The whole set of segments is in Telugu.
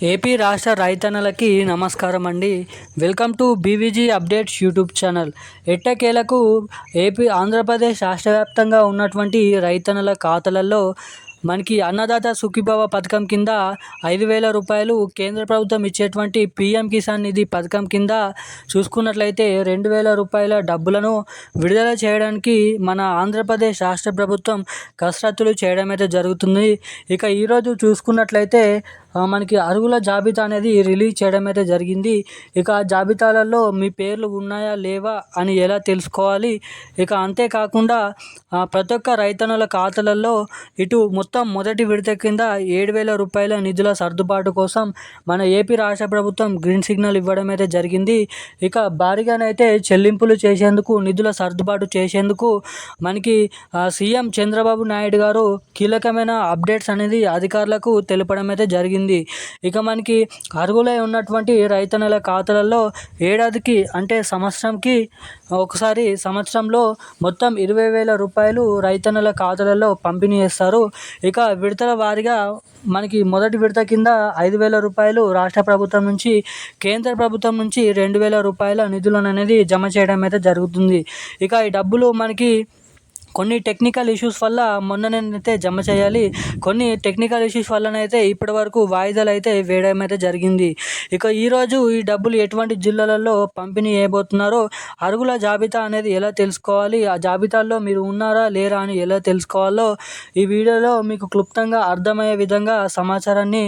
ఏపీ రాష్ట్ర రైతన్నలకి నమస్కారం అండి welcome to BVG updates YouTube channel. ఎట్టకేలకు ఏపీ ఆంధ్రప్రదేశ్ రాష్ట్ర వ్యాప్తంగా ఉన్నటువంటి రైతన్నల ఖాతాలలో మనకి అన్నదాత సుఖీభవ పథకం కింద ఐదు వేల రూపాయలు కేంద్ర ప్రభుత్వం ఇచ్చేటువంటి పిఎం కిసాన్ నిధి పథకం కింద చూసుకున్నట్లయితే రెండు వేల రూపాయల డబ్బులను విడుదల చేయడానికి మన ఆంధ్రప్రదేశ్ రాష్ట్ర ప్రభుత్వం కసరత్తులు చేయడం అయితే జరుగుతుంది. ఇక ఈరోజు చూసుకున్నట్లయితే మనకి అర్హుల జాబితా అనేది రిలీజ్ చేయడం అయితే జరిగింది. ఇక జాబితాలలో మీ పేర్లు ఉన్నాయా లేవా అని ఎలా తెలుసుకోవాలి? ఇక అంతేకాకుండా ప్రతి ఒక్క రైతన్నుల ఖాతాలలో ఇటు మొత్తం మొదటి విడత కింద ఏడు వేల రూపాయల నిధుల సర్దుబాటు కోసం మన ఏపీ రాష్ట్ర ప్రభుత్వం గ్రీన్ సిగ్నల్ ఇవ్వడం అయితే జరిగింది. ఇక భారీగానైతే చెల్లింపులు చేసేందుకు నిధుల సర్దుబాటు చేసేందుకు మనకి సీఎం చంద్రబాబు నాయుడు గారు కీలకమైన అప్డేట్స్ అనేది అధికారులకు తెలపడం అయితే జరిగింది. జరిగింది ఇక మనకి అర్హులై ఉన్నటువంటి రైతన్నల ఖాతాలలో ఏడాదికి అంటే సంవత్సరంకి ఒకసారి సంవత్సరంలో మొత్తం ఇరవై వేల రూపాయలు రైతన్నల ఖాతాలలో పంపిణీ చేస్తారు. ఇక విడతల వారీగా మనకి మొదటి విడత కింద ఐదు వేల రూపాయలు రాష్ట్ర ప్రభుత్వం నుంచి కేంద్ర ప్రభుత్వం నుంచి రెండు వేల రూపాయల నిధులను అనేది జమ చేయడం అయితే జరుగుతుంది. ఇక ఈ డబ్బులు మనకి కొన్ని టెక్నికల్ ఇష్యూస్ వల్ల మొన్ననైతే జమ చేయాలి. కొన్ని టెక్నికల్ ఇష్యూస్ వల్లనైతే ఇప్పటి వరకు వాయిదాలు అయితే వేయడం అయితే జరిగింది. ఇక ఈరోజు ఈ డబ్బులు ఎటువంటి జిల్లాలలో పంపిణీ చేయబోతున్నారో అరుగుల జాబితా అనేది ఎలా తెలుసుకోవాలి? ఆ జాబితాలో మీరు ఉన్నారా లేరా అని ఎలా తెలుసుకోవాలో ఈ వీడియోలో మీకు క్లుప్తంగా అర్థమయ్యే విధంగా సమాచారాన్ని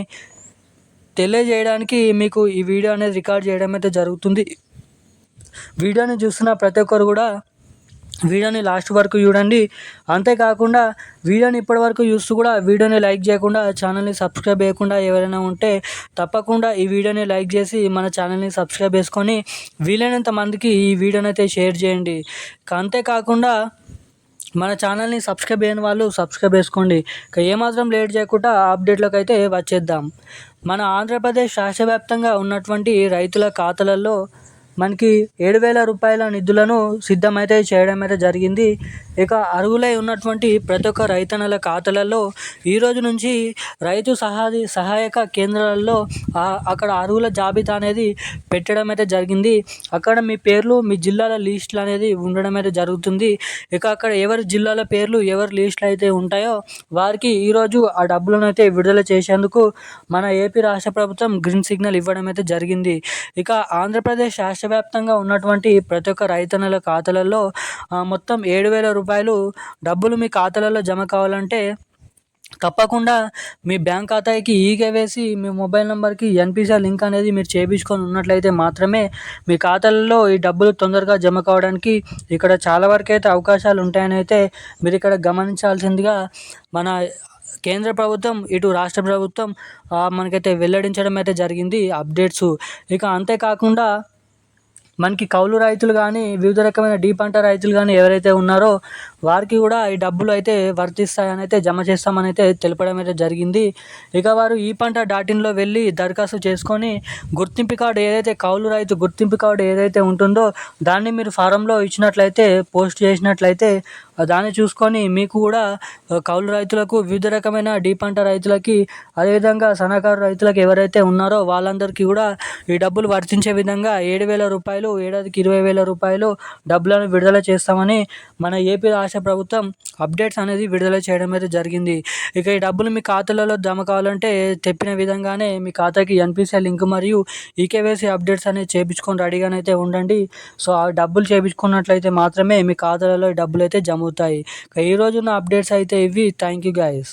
తెలియజేయడానికి మీకు ఈ వీడియో అనేది రికార్డ్ చేయడం అయితే జరుగుతుంది. వీడియోని చూస్తున్న ప్రతి ఒక్కరు కూడా వీడియోని లాస్ట్ వరకు చూడండి. అంతేకాకుండా వీడియోని ఇప్పటి వరకు చూస్తూ కూడా వీడియోని లైక్ చేయకుండా ఛానల్ని సబ్స్క్రైబ్ చేయకుండా ఎవరైనా ఉంటే తప్పకుండా ఈ వీడియోని లైక్ చేసి మన ఛానల్ని సబ్స్క్రైబ్ చేసుకొని వీలైనంత మందికి ఈ వీడియోని అయితే షేర్ చేయండి. అంతేకాకుండా మన ఛానల్ని సబ్స్క్రైబ్ చేయని వాళ్ళు సబ్స్క్రైబ్ చేసుకోండి. ఇక ఏమాత్రం లేట్ చేయకుండా అప్డేట్లోకి అయితే వచ్చేద్దాం. మన ఆంధ్రప్రదేశ్ రాష్ట్ర వ్యాప్తంగా ఉన్నటువంటి రైతుల ఖాతాలలో మనకి ఏడు వేల రూపాయల నిధులను సిద్ధమైతే చేయడం అయితే జరిగింది. ఇక అర్హులై ఉన్నటువంటి ప్రతి ఒక్క రైతన్నల ఖాతాలలో ఈరోజు నుంచి రైతు సహాయ సహాయక కేంద్రాలలో అక్కడ అర్హుల జాబితా అనేది పెట్టడం అయితే జరిగింది. అక్కడ మీ పేర్లు మీ జిల్లాల లిస్టులు అనేది ఉండడం అయితే జరుగుతుంది. ఇక అక్కడ ఎవరి జిల్లాల పేర్లు ఎవరి లిస్టులు అయితే ఉంటాయో వారికి ఈరోజు ఆ డబ్బులను అయితే విడుదల చేసేందుకు మన ఏపీ రాష్ట్ర ప్రభుత్వం గ్రీన్ సిగ్నల్ ఇవ్వడం అయితే జరిగింది. ఇక ఆంధ్రప్రదేశ్ రాష్ట్ర వ్యాప్తంగా ఉన్నటువంటి ప్రతి ఒక్క రైతన్నల ఖాతాలలో మొత్తం ఏడు వేల రూపాయలు డబ్బులు మీ ఖాతాలలో జమ కావాలంటే తప్పకుండా మీ బ్యాంక్ ఖాతాకి ఈకే వేసి మీ మొబైల్ నెంబర్కి ఎన్పిసిఐ లింక్ అనేది మీరు చేయించుకొని ఉన్నట్లయితే మాత్రమే మీ ఖాతాలలో ఈ డబ్బులు తొందరగా జమ కావడానికి ఇక్కడ చాలా వరకు అయితే అవకాశాలు ఉంటాయని అయితే మీరు ఇక్కడ గమనించాల్సిందిగా మన కేంద్ర ప్రభుత్వం ఇటు రాష్ట్ర ప్రభుత్వం మనకైతే వెల్లడించడం అయితే జరిగింది అప్డేట్స్. ఇక అంతేకాకుండా మనకి కౌలు రైతులు కానీ వివిధ రకమైన డీ పంట రైతులు కానీ ఎవరైతే ఉన్నారో వారికి కూడా ఈ డబ్బులు అయితే వర్తిస్తాయని అయితే జమ చేస్తామని అయితే తెలపడం అయితే జరిగింది. ఇక వారు ఈ పంట డాటిన్లో వెళ్ళి దరఖాస్తు చేసుకొని గుర్తింపు కార్డు ఏదైతే కౌలు రైతు గుర్తింపు కార్డు ఏదైతే ఉంటుందో దాన్ని మీరు ఫారంలో ఇచ్చినట్లయితే పోస్ట్ చేసినట్లయితే దాన్ని చూసుకొని మీకు కూడా కౌలు రైతులకు వివిధ రకమైన డీ పంట రైతులకి అదేవిధంగా సన్నకారు రైతులకు ఎవరైతే ఉన్నారో వాళ్ళందరికీ కూడా ఈ డబ్బులు వర్తించే విధంగా ఏడు వేల రూపాయలు ఏడాదికి ఇరవై వేల రూపాయలు డబ్బులను విడుదల చేస్తామని మన ఏపీ రాష్ట్ర ప్రభుత్వం అప్డేట్స్ అనేది విడుదల చేయడం అయితే జరిగింది. ఇక ఈ డబ్బులు మీ ఖాతాలలో జమ కావాలంటే చెప్పిన విధంగానే మీ ఖాతాకి ఎన్పిసిఐ లింక్ మరియు ఈకేవైసీ అప్డేట్స్ అనేది చేయించుకొని రెడీగానైతే ఉండండి. సో ఆ డబ్బులు చేయించుకున్నట్లయితే మాత్రమే మీ ఖాతాలలో డబ్బులు అయితే జమ అవుతాయి. ఈ రోజున్న అప్డేట్స్ అయితే ఇవి. Thank you guys